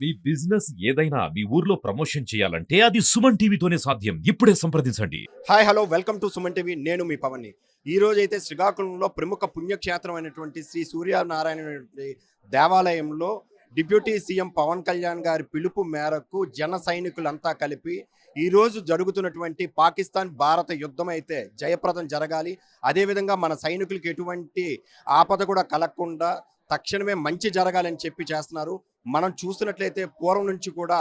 మీ business ఏదైనా మీ ఊర్లో promotion చేయాలంటే అది సుమన్ టీవీతోనే సాధ్యం. ఇప్పుడే సంప్రదించండి. Hi hello welcome to Suman TV. నేను మీ పవన్ని. ఈ రోజు అయితే శ్రీకాకుళంలో ప్రముఖ పుణ్యక్షేత్రం అయినటువంటి శ్రీ సూర్యనారాయణ దేవాలయంలో డిప్యూటీ సీఎం పవన్ కళ్యాణ్ గారి పిలుపు మేరకు జన సైనికులంతా కలిపి ఈ రోజు జరుగుతున్నటువంటి పాకిస్తాన్ భారత యుద్ధం అయితే జయప్రదం జరగాలి. అదేవిధంగా మన సైనికులకు ఎటువంటి ఆపద కూడా కలగకుండా తక్షణమే మంచి జరగాలని చెప్పి చేస్తున్నారు. మనం చూస్తున్నట్లయితే పూర్వం నుంచి కూడా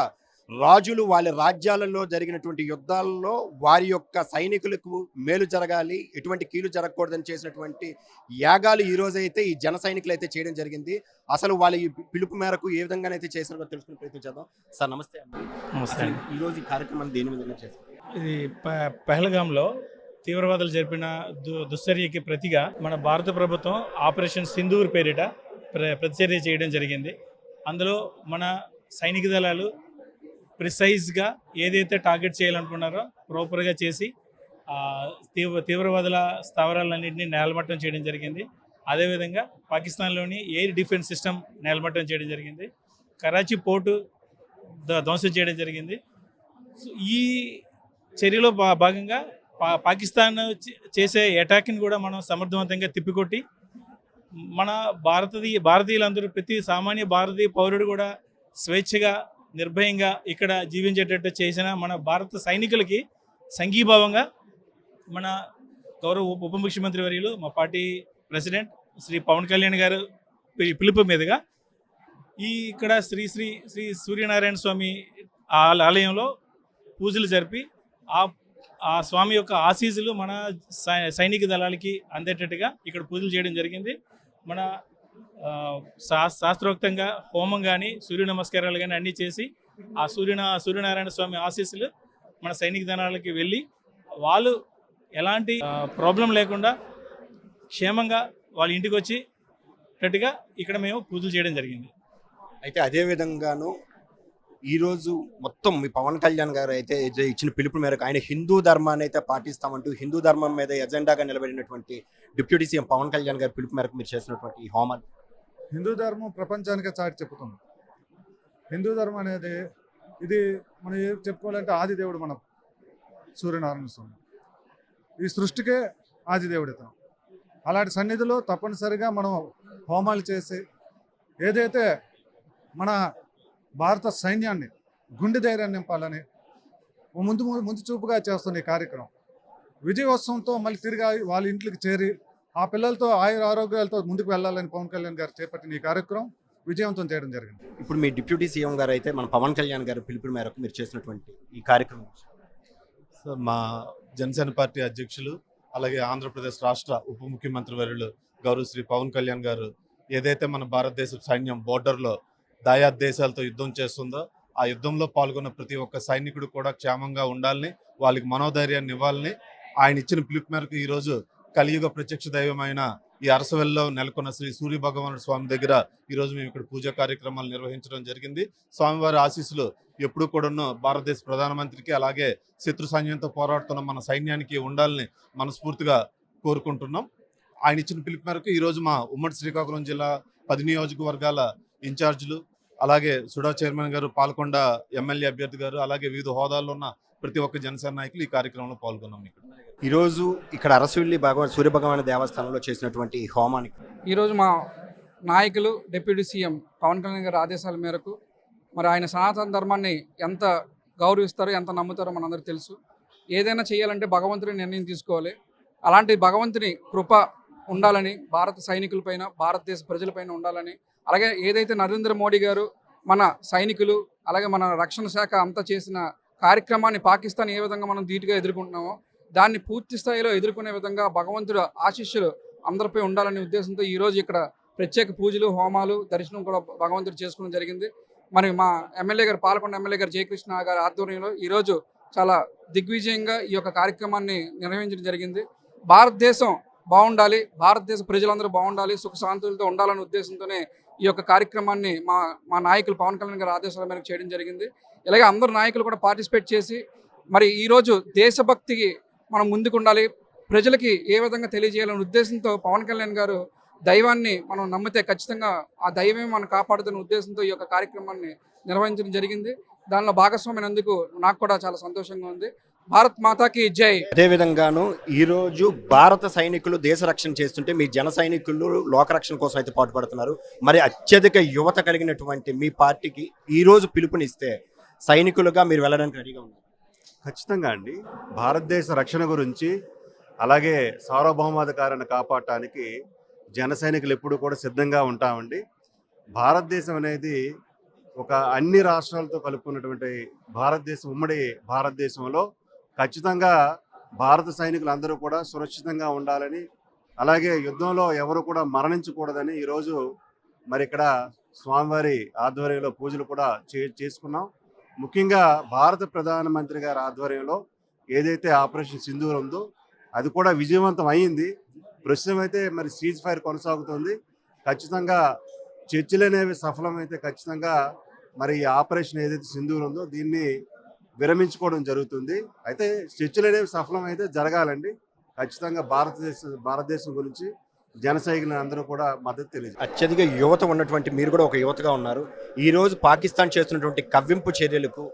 రాజులు వాళ్ళ రాజ్యాలలో జరిగినటువంటి యుద్ధాల్లో వారి యొక్క సైనికులకు మేలు జరగాలి ఎటువంటి కీలు జరగకూడదని చేసినటువంటి యాగాలు ఈ రోజైతే ఈ జన సైనికులు అయితే చేయడం జరిగింది. అసలు వాళ్ళ ఈ పిలుపు మేరకు ఏ విధంగానైతే చేసినారో తెలుసుకునే ప్రయత్నం చేద్దాం. సార్ నమస్తే అండి. నమస్తే అండి. ఈ కార్యక్రమం దేని విధంగా చేస్తారు ఇది పహల్గాంలో తీవ్రవాదులు జరిపిన దు దుశ్చర్యకి ప్రతిగా మన భారత ప్రభుత్వం ఆపరేషన్ సింధూర్ పేరిట ప్ర ప్రతిచర్య చేయడం జరిగింది. అందులో మన సైనిక దళాలు ప్రిసైజ్గా ఏదైతే టార్గెట్ చేయాలనుకున్నారో ప్రాపర్గా చేసి తీవ్ర తీవ్రవాదుల స్థావరాలన్నింటినీ నేలమట్టం చేయడం జరిగింది. అదేవిధంగా పాకిస్తాన్లోని ఎయిర్ డిఫెన్స్ సిస్టమ్ నేలమట్టం చేయడం జరిగింది. కరాచీ పోర్టు ధ్వంసం చేయడం జరిగింది. సో ఈ చర్యలో భా భాగంగా పా పాకిస్తాన్ చేసే అటాక్ని కూడా మనం సమర్థవంతంగా తిప్పికొట్టి మన భారతీయ భారతీయులందరూ ప్రతి సామాన్య భారతీయ పౌరుడు కూడా స్వేచ్ఛగా నిర్భయంగా ఇక్కడ జీవించేటట్టు చేసిన మన భారత సైనికులకి సంఘీభావంగా మన గౌరవ ఉప ఉప ముఖ్యమంత్రి వర్యులు మా పార్టీ ప్రెసిడెంట్ శ్రీ పవన్ కళ్యాణ్ గారు పి- పిలుపు మీదుగా ఈ ఇక్కడ శ్రీ శ్రీ శ్రీ సూర్యనారాయణ స్వామి ఆలయంలో పూజలు జరిపి ఆ ఆ స్వామి యొక్క ఆశీసులు మన సై- సైనిక దళాలకి అందేటట్టుగా ఇక్కడ పూజలు చేయడం జరిగింది. మన శాస్త్రోక్తంగా హోమం కానీ సూర్య నమస్కారాలు కానీ అన్నీ చేసి ఆ సూర్యన సూర్యనారాయణ స్వామి ఆశీస్సులు మన సైనిక దళాలకి వెళ్ళి వాళ్ళు ఎలాంటి ప్రాబ్లం లేకుండా క్షేమంగా వాళ్ళ ఇంటికి వచ్చి టట్టుగా ఇక్కడ మేము పూజలు చేయడం జరిగింది. అయితే అదే విధంగాను ఈరోజు మొత్తం మీ పవన్ కళ్యాణ్ గారు అయితే ఇచ్చిన పిలుపు మేరకు ఆయన హిందూ ధర్మాన్ని అయితే పాటిస్తామంటూ హిందూ ధర్మం మీద ఎజెండాగా నిలబడినటువంటి డిప్యూటీ సీఎం పవన్ కళ్యాణ్ గారి పిలుపు మేరకు మీరు చేసినటువంటి ఈ హోమాలు. హిందూ ధర్మం ప్రపంచానికే చాటి చెప్పుతుంది హిందూ ధర్మం అనేది ఇది మనం ఏం చెప్పుకోవాలంటే ఆదిదేవుడు మనం మన సూర్యనారాయణ స్వామి. ఈ సృష్టికే ఆదిదేవుడు ఇతను. అలాంటి సన్నిధిలో తప్పనిసరిగా మనం హోమాలు చేసి ఏదైతే మన భారత సైన్యాన్ని గుండె ధైర్యాన్ని నింపాలని ముందు ముందు చూపుగా చేస్తున్న ఈ కార్యక్రమం. విజయోత్సవంతో మళ్ళీ తిరిగి వాళ్ళ ఇంట్లోకి చేరి ఆ పిల్లలతో ఆయుర ఆరోగ్యాలతో ముందుకు వెళ్ళాలని పవన్ కళ్యాణ్ గారు చేపట్టిన ఈ కార్యక్రమం విజయవంతం చేయడం జరిగింది. ఇప్పుడు మీ డిప్యూటీ సీఎం గారు అయితే మన పవన్ కళ్యాణ్ గారి పిలుపు మేరకు మీరు చేసినటువంటి ఈ కార్యక్రమం సార్ మా జనసేన పార్టీ అధ్యక్షులు అలాగే ఆంధ్రప్రదేశ్ రాష్ట్ర ఉప ముఖ్యమంత్రి వర్యులు గౌరవ శ్రీ పవన్ కళ్యాణ్ గారు ఏదైతే మన భారతదేశ సైన్యం బోర్డర్లో దాయాద్ దేశాలతో యుద్ధం చేస్తుందో ఆ యుద్ధంలో పాల్గొన్న ప్రతి ఒక్క సైనికుడు కూడా క్షేమంగా ఉండాలని వాళ్ళకి మనోధైర్యాన్ని ఇవ్వాలని ఆయన ఇచ్చిన పిలుపు మేరకు ఈరోజు కలియుగ ప్రత్యక్ష దైవమైన ఈ అరసవెల్లో నెలకొన్న శ్రీ సూర్య భగవానుడు స్వామి దగ్గర ఈరోజు మేము ఇక్కడ పూజా కార్యక్రమాలు నిర్వహించడం జరిగింది. స్వామివారి ఆశీస్సులు ఎప్పుడూ కూడా భారతదేశ ప్రధానమంత్రికి అలాగే శత్రు సైన్యంతో పోరాడుతున్న మన సైన్యానికి ఉండాలని మనస్ఫూర్తిగా కోరుకుంటున్నాం. ఆయన ఇచ్చిన పిలుపు మేరకు ఈరోజు మా ఉమ్మడి శ్రీకాకుళం జిల్లా పది నియోజకవర్గాల ఇన్ఛార్జీలు అలాగే సుడా చైర్మన్ గారు పాల్కొండ ఎమ్మెల్యే అభ్యర్థి గారు అలాగే వివిధ హోదాల్లో ఉన్న ప్రతి ఒక్క జనసేన నాయకులు ఈ కార్యక్రమంలో పాల్గొన్నాం ఇక్కడ. ఈరోజు ఇక్కడ అరసవిల్లి భగవాన్ సూర్య భగవాన్ దేవస్థానంలో చేసినటువంటి ఈ హోమానికి ఈరోజు మా నాయకులు డిప్యూటీ సీఎం పవన్ కళ్యాణ్ గారి ఆదేశాల మేరకు మరి ఆయన సనాతన ధర్మాన్ని ఎంత గౌరవిస్తారో ఎంత నమ్ముతారో మనందరికీ తెలుసు. ఏదైనా చేయాలంటే భగవంతుడి నిర్ణయం తీసుకోవాలి. అలాంటి భగవంతుని కృప ఉండాలని భారత సైనికులపైన భారతదేశ ప్రజలపైన ఉండాలని అలాగే ఏదైతే నరేంద్ర మోడీ గారు మన సైనికులు అలాగే మన రక్షణ శాఖ అంతా చేసిన కార్యక్రమాన్ని పాకిస్తాన్ ఏ విధంగా మనం ధీటుగా ఎదుర్కొంటున్నామో దాన్ని పూర్తి స్థాయిలో ఎదుర్కొనే విధంగా భగవంతుడు ఆశీస్సులు అందరిపై ఉండాలనే ఉద్దేశంతో ఈరోజు ఇక్కడ ప్రత్యేక పూజలు హోమాలు దర్శనం కూడా భగవంతుడు చేసుకోవడం జరిగింది. మరి మా ఎమ్మెల్యే గారు పాలకొండ ఎమ్మెల్యే గారు జయకృష్ణ గారి ఆధ్వర్యంలో ఈరోజు చాలా దిగ్విజయంగా ఈ యొక్క కార్యక్రమాన్ని నిర్వహించడం జరిగింది. భారతదేశం బాగుండాలి భారతదేశ ప్రజలందరూ బాగుండాలి సుఖ శాంతులతో ఉండాలనే ఉద్దేశంతోనే ఈ యొక్క కార్యక్రమాన్ని మా మా నాయకులు పవన్ కళ్యాణ్ గారి ఆదేశాల మేరకు చేయడం జరిగింది. ఇలాగే అందరు నాయకులు కూడా పార్టిసిపేట్ చేసి మరి ఈరోజు దేశభక్తికి మనం ముందుకు ఉండాలి ప్రజలకి ఏ విధంగా తెలియజేయాలనే ఉద్దేశంతో పవన్ కళ్యాణ్ గారు దైవాన్ని మనం నమ్మితే ఖచ్చితంగా ఆ దైవమే మనం కాపాడుతున్న ఉద్దేశంతో ఈ యొక్క కార్యక్రమాన్ని నిర్వహించడం జరిగింది. దానిలో భాగస్వామైనందుకు నాకు కూడా చాలా సంతోషంగా ఉంది. భారత్ మాతాకి జై. అదే విధంగాను ఈ రోజు భారత సైనికులు దేశ రక్షణ చేస్తుంటే మీ జన సైనికులు లోక రక్షణ కోసం అయితే పాటుపడుతున్నారు. మరి అత్యధిక యువత కలిగినటువంటి మీ పార్టీకి ఈ రోజు పిలుపునిస్తే సైనికులుగా మీరు వెళ్ళడానికి రెడీగా ఉన్నారు. ఖచ్చితంగా అండి. భారతదేశ రక్షణ గురించి అలాగే సార్వభౌమాధికారాన్ని కాపాడటానికి జన సైనికులు ఎప్పుడు కూడా సిద్ధంగా ఉంటామండి. భారతదేశం అనేది ఒక అన్ని రాష్ట్రాలతో కలుపుకున్నటువంటి భారతదేశం ఉమ్మడి భారతదేశంలో ఖచ్చితంగా భారత సైనికులు అందరూ కూడా సురక్షితంగా ఉండాలని అలాగే యుద్ధంలో ఎవరు కూడా మరణించకూడదని ఈరోజు మరి ఇక్కడ స్వామివారి ఆధ్వర్యంలో పూజలు కూడా చే చేసుకున్నాం. ముఖ్యంగా భారత ప్రధానమంత్రి గారి ఆధ్వర్యంలో ఏదైతే ఆపరేషన్ సింధూర్ ఉందో అది కూడా విజయవంతం అయ్యింది ప్రస్తుతం అయితే మరి సీజ్ ఫైర్ కొనసాగుతుంది. ఖచ్చితంగా చర్చలు అనేవి సఫలమైతే ఖచ్చితంగా మరి ఈ ఆపరేషన్ ఏదైతే సింధూర్ ఉందో దీన్ని విరమించుకోవడం జరుగుతుంది. అయితే చర్చలు అనేవి సఫలమైతే జరగాలండి. ఖచ్చితంగా భారతదేశ భారతదేశం గురించి జన సైనికులు అందరూ కూడా మద్దతు తెలియజేస్తారు అత్యధిక యువత ఉన్నటువంటి మీరు కూడా ఒక యువతగా ఉన్నారు. ఈ రోజు పాకిస్తాన్ చేస్తున్నటువంటి కవ్వింపు చర్యలకు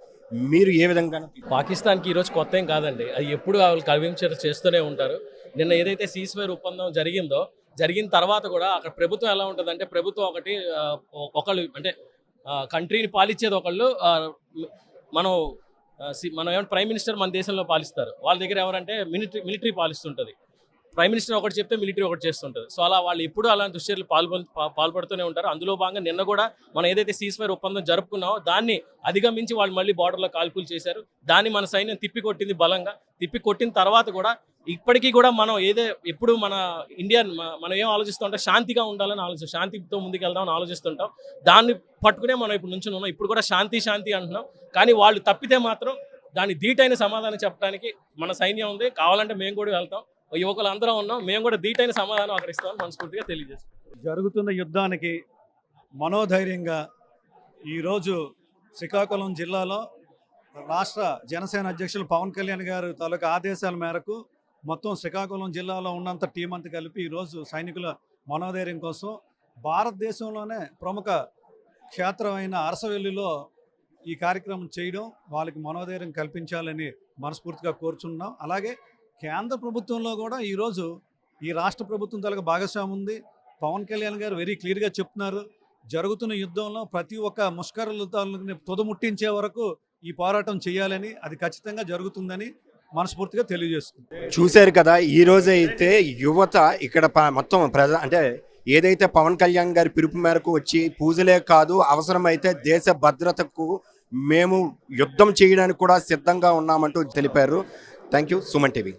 మీరు ఏ విధంగా? పాకిస్తాన్కి ఈరోజు కొత్త ఏం కాదండి. అది ఎప్పుడు వాళ్ళు కవించర్ చేస్తూనే ఉంటారు. నిన్న ఏదైతే సీస్ఫైర్ ఒప్పందం జరిగిందో జరిగిన తర్వాత కూడా అక్కడ ప్రభుత్వం ఎలా ఉంటుందంటే ప్రభుత్వం ఒకటి ఒకళ్ళు అంటే కంట్రీని పాలించేది ఒకళ్ళు మనం మనం ఏమంటే ప్రైమ్ మినిస్టర్ మన దేశంలో పాలిస్తారు. వాళ్ళ దగ్గర ఎవరంటే మిలిటరీ మిలిటరీ పాలిస్తుంటుంది. ప్రైమ్ మినిస్టర్ ఒకటి చెప్తే మిలిటరీ ఒకటి చేస్తుంటుంది. సో అలా వాళ్ళు ఎప్పుడు అలాంటి దుశ్చర్యలు పాల్పొ పాల్పడుతూనే ఉంటారు. అందులో భాగంగా నిన్న కూడా మనం ఏదైతే సీస్ఫైర్ ఒప్పందం జరుపుకున్నామో దాన్ని అధిగమించి వాళ్ళు మళ్ళీ బార్డర్లో కాల్పులు చేశారు. దాన్ని మన సైన్యం తిప్పి కొట్టింది బలంగా. తిప్పి కొట్టిన తర్వాత కూడా ఇప్పటికీ కూడా మనం ఏదే ఎప్పుడు మన ఇండియా మనం ఏం ఆలోచిస్తుంటాం శాంతిగా ఉండాలని ఆలోచిస్తాం. శాంతితో ముందుకెళ్దామని ఆలోచిస్తుంటాం. దాన్ని పట్టుకునే మనం ఇప్పుడు నుంచి ఉన్నాం. ఇప్పుడు కూడా శాంతి శాంతి అంటున్నాం. కానీ వాళ్ళు తప్పితే మాత్రం దాని ధీటైన సమాధానం చెప్పడానికి మన సైన్యం ఉంది. కావాలంటే మేము కూడా వెళ్తాం. యువకులు అందరం ఉన్నాం. మేము కూడా ధీటైన సమాధానం అక్కడ ఇస్తామని మనస్ఫూర్తిగా తెలియజేస్తాం. జరుగుతున్న యుద్ధానికి మనోధైర్యంగా ఈరోజు శ్రీకాకుళం జిల్లాలో రాష్ట్ర జనసేన అధ్యక్షులు పవన్ కళ్యాణ్ గారు తాలూకా ఆదేశాల మేరకు మొత్తం శ్రీకాకుళం జిల్లాలో ఉన్నంత టీం అంతా కలిపి ఈరోజు సైనికుల మనోధైర్యం కోసం భారతదేశంలోనే ప్రముఖ క్షేత్రమైన అరసవెల్లిలో ఈ కార్యక్రమం చేయడం వాళ్ళకి మనోధైర్యం కల్పించాలని మనస్ఫూర్తిగా కోరుచున్నాం. అలాగే కేంద్ర ప్రభుత్వంలో కూడా ఈరోజు ఈ రాష్ట్ర ప్రభుత్వం తాలూకా భాగస్వామ్యం ఉంది. పవన్ కళ్యాణ్ గారు వెరీ క్లియర్గా చెప్తున్నారు. జరుగుతున్న యుద్ధంలో ప్రతి ఒక్క ముష్కరుల తుదముట్టించే వరకు ఈ పోరాటం చేయాలని అది ఖచ్చితంగా జరుగుతుందని మనస్ఫూర్తిగా తెలియజేస్తుంది. చూశారు కదా ఈ రోజు అయితే యువత ఇక్కడ మొత్తం ప్రజ అంటే ఏదైతే పవన్ కళ్యాణ్ గారి పిలుపు మేరకు వచ్చి పూజలే కాదు అవసరమైతే దేశ భద్రతకు మేము యుద్ధం చేయడానికి కూడా సిద్ధంగా ఉన్నామంటూ తెలిపారు. Thank you Suman TV.